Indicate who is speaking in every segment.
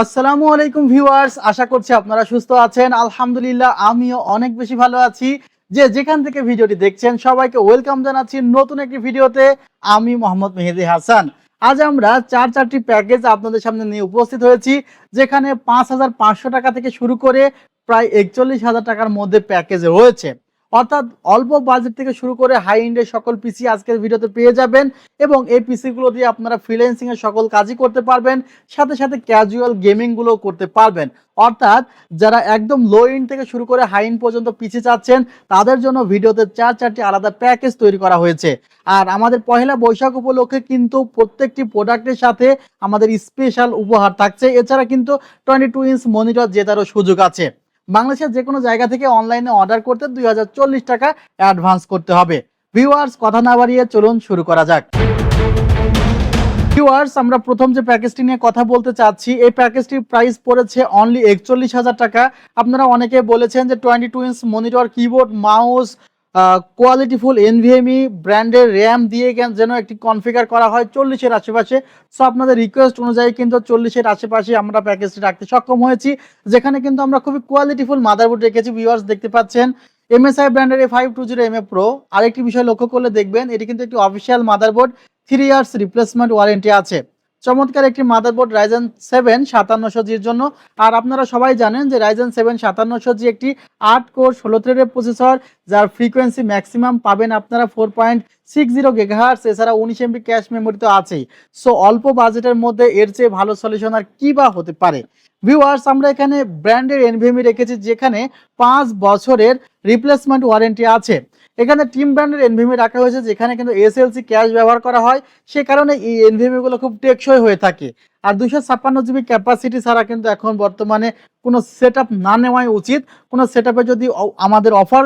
Speaker 1: আসসালামু আলাইকুম ভিউয়ার্স, আশা করছি আপনারা সুস্থ আছেন। আলহামদুলিল্লাহ, আমিও অনেক বেশি ভালো আছি। যে যেখান থেকে ভিডিওটি দেখছেন, সবাইকে ওয়েলকাম জানাচ্ছি নতুন একটি ভিডিওতে। আমি মোহাম্মদ মেহেদি হাসান। আজ আমরা চার চারটি প্যাকেজ আপনাদের সামনে নিয়ে উপস্থিত হয়েছি, যেখানে পাঁচ হাজার পাঁচশো টাকা থেকে শুরু করে প্রায় একচল্লিশ হাজার টাকার মধ্যে প্যাকেজ রয়েছে অর্থাৎ অল্প বাজেট থেকে শুরু করে হাই এন্ডের সকল পিসি আজকের ভিডিওতে পেয়ে যাবেন এবং এই পিসিগুলো দিয়ে আপনারা ফ্রিল্যান্সিং এর সকল কাজই করতে পারবেন, সাথে সাথে ক্যাজুয়াল গেমিংগুলো করতে পারবেন। অর্থাৎ যারা একদম লো ইন থেকে শুরু করে হাই ইন পর্যন্ত পিছিয়ে চাচ্ছেন, তাদের জন্য ভিডিওতে চার চারটি আলাদা প্যাকেজ তৈরি করা হয়েছে। আর আমাদের পহেলা বৈশাখ উপলক্ষে কিন্তু প্রত্যেকটি প্রোডাক্টের সাথে আমাদের স্পেশাল উপহার থাকছে। এছাড়া কিন্তু টোয়েন্টি টু ইঞ্চ মনিটর জেতারও সুযোগ আছে। বাংলাদেশের যে কোনো জায়গা থেকে অনলাইনে অর্ডার করতে দুই হাজার চল্লিশ টাকা অ্যাডভান্স করতে হবে। ভিউয়ার্স কথা না বাড়িয়ে চলুন শুরু করা যাক। ভিউয়ার্স আমরা প্রথম যে প্যাকেজটি নিয়ে কথা বলতে চাচ্ছি, এই প্যাকেজটির প্রাইস পড়েছে অনলি একচল্লিশ হাজার টাকা। আপনারা অনেকে বলেছেন যে twenty two inch monitor keyboard mouse qualityful NVME ব্র্যান্ডের র্যাম দিয়ে যেন একটি কনফিগার করা হয় চল্লিশের আশেপাশে। সো আপনাদের রিকোয়েস্ট অনুযায়ী কিন্তু চল্লিশের আশেপাশে আমরা প্যাকেজটি রাখতে সক্ষম হয়েছি, যেখানে কিন্তু আমরা খুবই কোয়ালিটিফুল মাদারবোর্ড রেখেছি। ভিউয়ার্স দেখতে পাচ্ছেন এমএসআই ব্র্যান্ডের A five two zero M A pro আরেকটি বিষয় লক্ষ্য করলে দেখবেন, এটি কিন্তু একটি official motherboard three years replacement warranty আছে। চমৎকার একটি মাদারবোর্ড রাইজেন সেভেন সাতান্নশো জির জন্য। আর আপনারা সবাই জানেন যে রাইজেন সেভেন সাতান্নশো জি একটি আট কোর ষোলো থ্রেডের প্রসেসর যার ফ্রিকোয়েন্সি ম্যাক্সিমাম পাবেন আপনারা four point six zero gigahertz এছাড়া উনিশ এমবি ক্যাশ মেমোরি তো আছেই। সো অল্প বাজেটের মধ্যে এর চেয়ে ভালো সলিউশন আর কি বা হতে পারে? ভিউয়ার্স আমরা এখানে ব্র্যান্ডের এনভিএমই রেখেছি, যেখানে পাঁচ বছরের রিপ্লেসমেন্ট ওয়ারেন্টি আছে। এখানে টিম ব্র্যান্ডের এনভিএমি রাখা হয়েছে, যেখানে কিন্তু এসএলসি ক্যাশ ব্যবহার করা হয়। সে কারণে এই এনভিএমি গুলো খুব টেকসই হয়ে থাকে। আর দুশো ছাপ্পান্ন জিবি ক্যাপাসিটি ছাড়া কিন্তু এখন বর্তমানে কোনো সেট না নেওয়াই উচিত। কোনো সেট যদি আমাদের অফার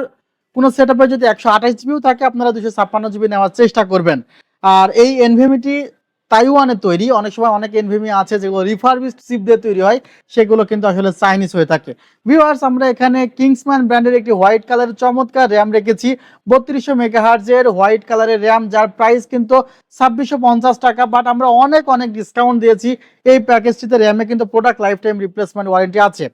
Speaker 1: কোনো সেট আপে যদি একশো আঠাশ জিবিও থাকে, আপনারা দুশো ছাপ্পান্ন জিবি নেওয়ার চেষ্টা করবেন। আর এই এনভিএমিটি তাইওয়ানে তৈরি। অনেক সময় অনেক এনভিএমি আছে যেগুলো রিফারবিস্ট চিপ দিয়ে তৈরি হয়, সেগুলো কিন্তু আসলে চাইনিজ হয়ে থাকে। ভিউয়ার্স আমরা এখানে কিংসম্যান ব্র্যান্ডের একটি হোয়াইট কালারের চমৎকার র্যাম রেখেছি। বত্রিশশো মেগাহার্জের হোয়াইট কালারের র্যাম যার প্রাইস কিন্তু ছাব্বিশশো পঞ্চাশ টাকা বাট আমরা অনেক অনেক ডিসকাউন্ট দিয়েছি। এই প্যাকেজটিতে র্যামে কিন্তু product life time replacement warranty আছে।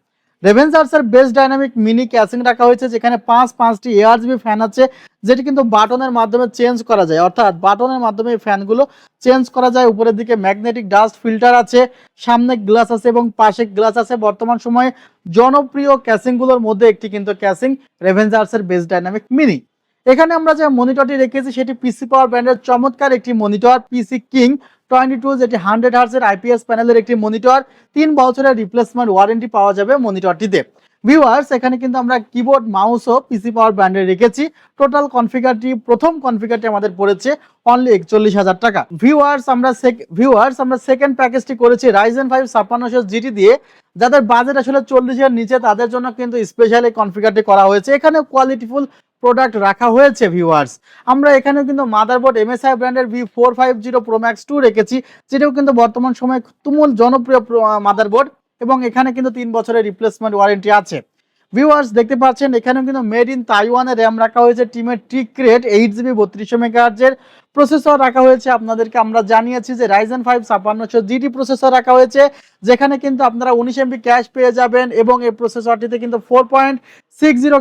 Speaker 1: রেভেন্সার্সের বেস্ট ডাইনামিক মিনি ক্যাসিং রাখা হয়েছে, যেখানে পাঁচ পাঁচটি এয়ার জিবি ফ্যান আছে, যেটি কিন্তু বাটনের মাধ্যমে চেঞ্জ করা যায়। অর্থাৎ বাটনের মাধ্যমে এই ফ্যানগুলো চেঞ্জ করা যায়। উপরের দিকে ম্যাগনেটিক ডাস্ট ফিল্টার আছে, সামনে গ্লাস আছে এবং পাশে গ্লাস আছে। বর্তমান সময়ে জনপ্রিয় ক্যাসিংগুলোর মধ্যে একটি কিন্তু ক্যাসিং রেভেঞ্জার্সের বেস্ট ডাইনামিক মিনি এখানে আমরা যে মনিটরটি রেখেছি, সেটি পিসি পাওয়ার ব্র্যান্ডের চমৎকার একটি monitor PC king twenty two যেটি হান্ড্রেড হার্সের আইপিএস প্যানেলের একটি মনিটর, তিন বছরের রিপ্লেসমেন্ট ওয়ারেন্টি পাওয়া যাবে মনিটরটিতে। ভিউয়ার্স এখানে কিন্তু আমরা কিবোর্ড মাউসও পিসি পাওয়ার ব্র্যান্ডে রেখেছি। টোটাল কনফিগারটি প্রথম কনফিগারটি আমাদের পড়েছে অনলি একচল্লিশ হাজার টাকা। ভিউয়ার্স আমরা ভিউয়ার্স আমরা সেকেন্ড প্যাকেজটি করেছি রাইজেন ফাইভ ছাপ্পান্নশো জিটি দিয়ে। যাদের বাজেট আসলে চল্লিশের নিচে, তাদের জন্য কিন্তু স্পেশাল কনফিগারটি করা হয়েছে। এখানে কোয়ালিটিফুল প্রোডাক্ট রাখা হয়েছে ভিউয়ার্স আমরা এখানে কিন্তু মাদারবোর্ড এমএসআই ব্র্যান্ডের V four five zero pro max two রেখেছি, যেটাও কিন্তু বর্তমান সময়ে তুমুল জনপ্রিয় মাদারবোর্ড এবং এখানে কিন্তু তিন বছরের রিপ্লেসমেন্ট ওয়ারেন্টি আছে। ভিউয়ার্স দেখতে পাচ্ছেন, এখানেও কিন্তু মেড ইন তাইওয়ানের র্যাম রাখা হয়েছে টিমের টিক্রেট এইট জিবি বত্রিশশো মেগাহার্জের প্রসেসর রাখা হয়েছে। আপনাদেরকে আমরা জানিয়েছি যে রাইজেন ফাইভ ছাপ্পান্নশো জিটি প্রসেসর রাখা হয়েছে, যেখানে কিন্তু আপনারা উনিশ এমবি ক্যাশ পেয়ে যাবেন এবং এই প্রসেসরটিতে কিন্তু ফোর পয়েন্ট সিক্স জিরো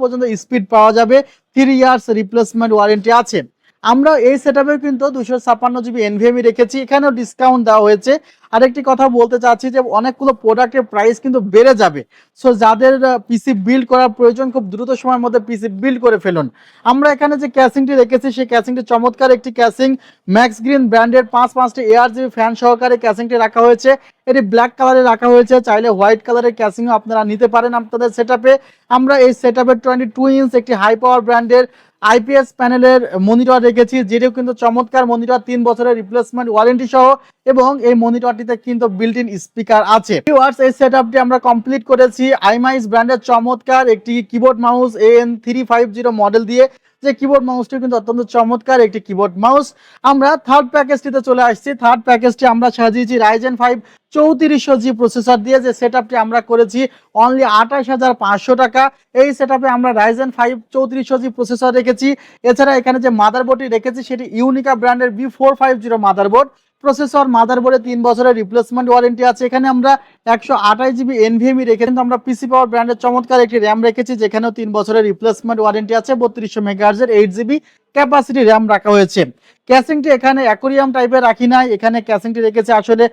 Speaker 1: পর্যন্ত স্পিড পাওয়া যাবে। থ্রি ইয়ার্স রিপ্লেসমেন্ট ওয়ারেন্টি আছে। আমরা এই সেটআপে কিন্তু দুশো ছাপ্পান্ন জিবি এনভিএমই রেখেছি। এখানেও ডিসকাউন্ট দেওয়া হয়েছে। আরেকটি কথা বলতে চাচ্ছি যে অনেকগুলো প্রোডাক্টের প্রাইস কিন্তু বেড়ে যাবে। সো যাদের পিসি বিল্ড করার প্রয়োজন, খুব দ্রুত সময়ের মধ্যে পিসি বিল্ড করে ফেলুন। আমরা এখানে যে ক্যাসিংটি রেখেছি, সেই ক্যাসিংটি চমৎকার একটি ক্যাসিং ম্যাক্স গ্রিন ব্র্যান্ডের পাঁচ পাঁচটি এয়ার জিবি ফ্যান সহকারে ক্যাসিংটি রাখা হয়েছে। এটি ব্ল্যাক কালারে রাখা হয়েছে। চাইলে হোয়াইট কালারের ক্যাসিংও আপনারা নিতে পারেন আপনাদের সেটআপে আমরা এই সেটআপের টোয়েন্টি টু ইঞ্চ একটি হাই পাওয়ার ব্র্যান্ডের আইপিএস প্যানেলের মনিটর রেখেছি, যেটিও কিন্তু চমৎকার মনিটর, তিন বছরের রিপ্লেসমেন্ট ওয়ারেন্টি সহ, এবং এই মনিটরটিতে কিন্তু বিল্ট ইন স্পিকার আছে। ভিউয়ার্স এই সেটআপটি আমরা কমপ্লিট করেছি। আইমাইস ব্র্যান্ডের চমৎকার, একটি keyboard mouse A N three five zero model দিয়ে। যে কিবোর্ড মাউসটি কিন্তু অত্যন্ত চমৎকার একটি কিবোর্ড মাউস আমরা থার্ড প্যাকেজটিতে চলে আসছি। থার্ড প্যাকেজটি আমরা সাজিয়েছি রাইজেন ফাইভ চৌত্রিশশো জি প্রসেসর দিয়ে। যে সেটআপটি আমরা করেছি অনলি আঠাশ হাজার পাঁচশো টাকা। এই সেটআপে আমরা রাইজেন ফাইভ চৌত্রিশশো জি প্রসেসর রেখেছি। এছাড়া এখানে যে মাদারবোর্ডটি রেখেছি, সেটি ইউনিকা ব্র্যান্ডের B four five zero motherboard processor মাদারবোর্ডে তিন বছরের রিপ্লেসমেন্ট ওয়ারেন্টি আছে। এখানে আমরা একশো আঠাশ জিবি এনভিএমই রেখে কিন্তু আমরা পিসি পাওয়ার ব্র্যান্ডের চমৎকার একটি র্যাম রেখেছি, যেখানেও তিন বছরের রিপ্লেসমেন্ট ওয়ারেন্টি আছে, বত্রিশশো মেগাহার্জের এইট জিবি ক্যাপাসিটি র্যাম রাখা হয়েছে। ক্যাসিংটি এখানে অ্যাকোরিয়াম টাইপের রাখি নাই, এখানে ক্যাসিংটি রেখেছে আসলে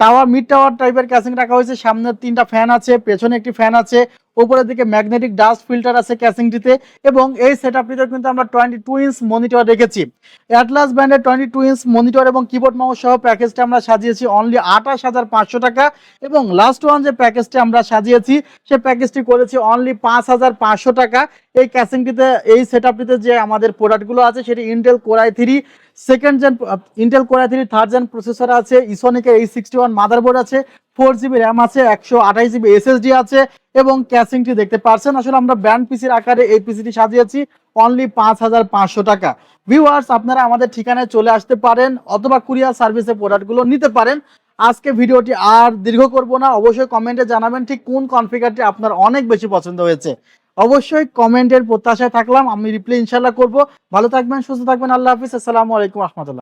Speaker 1: টাওয়ার মিড টাওয়ার টাইপের ক্যাসিং রাখা হয়েছে সামনে তিনটা ফ্যান আছে, পেছনে একটি ফ্যান আছে, উপরের দিকে ম্যাগনেটিক ডাস্ট ফিল্টার আছে ক্যাসিংটিতে এবং এই সেট সেটআপটিতে কিন্তু আমরা টোয়েন্টি টু ইঞ্চ মনিটর রেখেছি। অ্যাটলাস ব্র্যান্ডের টোয়েন্টি টু ইঞ্চ মনিটর এবং কিবোর্ড মাউস সহ প্যাকেজটা আমরা সাজিয়েছি অনলি আঠাশ হাজার পাঁচশো টাকা, এবং লাস্ট ওয়ান যে প্যাকেজটি আমরা সাজিয়েছি, সে প্যাকেজটি করেছি অনলি পাঁচ হাজার পাঁচশো টাকা। এই ক্যাসিংটিতে এই সেটআপটিতে যে আমাদের প্রোডাক্টগুলো আছে, সেটি Intel core i three second gen Intel core i three third gen processor আছে ইসোনিকের এই সিক্সটি ওয়ান মাদারবোর্ড আছে ফোর জিবি র্যাম আছে, একশো আঠাশ জিবি এসএসডি আছে, এবং ক্যাসিংটি দেখতে পারছেন, আসলে আমরা ব্র্যান্ড পিসির আকারে এই পিসিটি সাজিয়েছি অনলি পাঁচ হাজার পাঁচশো টাকা। ভিউয়ার্স আপনারা আমাদের ঠিকানায় চলে আসতে পারেন, অথবা কুরিয়ার সার্ভিসে প্রোডাক্টগুলো নিতে পারেন। আজকে ভিডিওটি আর দীর্ঘ করব না, অবশ্যই কমেন্টে জানাবেন ঠিক কোন কনফিগারটি আপনার অনেক বেশি পছন্দ হয়েছে। অবশ্যই কমেন্টের প্রত্যাশায় থাকলাম, আমি রিপ্লাই ইনশাল্লাহ করব। ভালো থাকবেন, সুস্থ থাকবেন, আল্লাহ হাফিজ, আসসালামু আলাইকুম, রহমতুল্লাহ।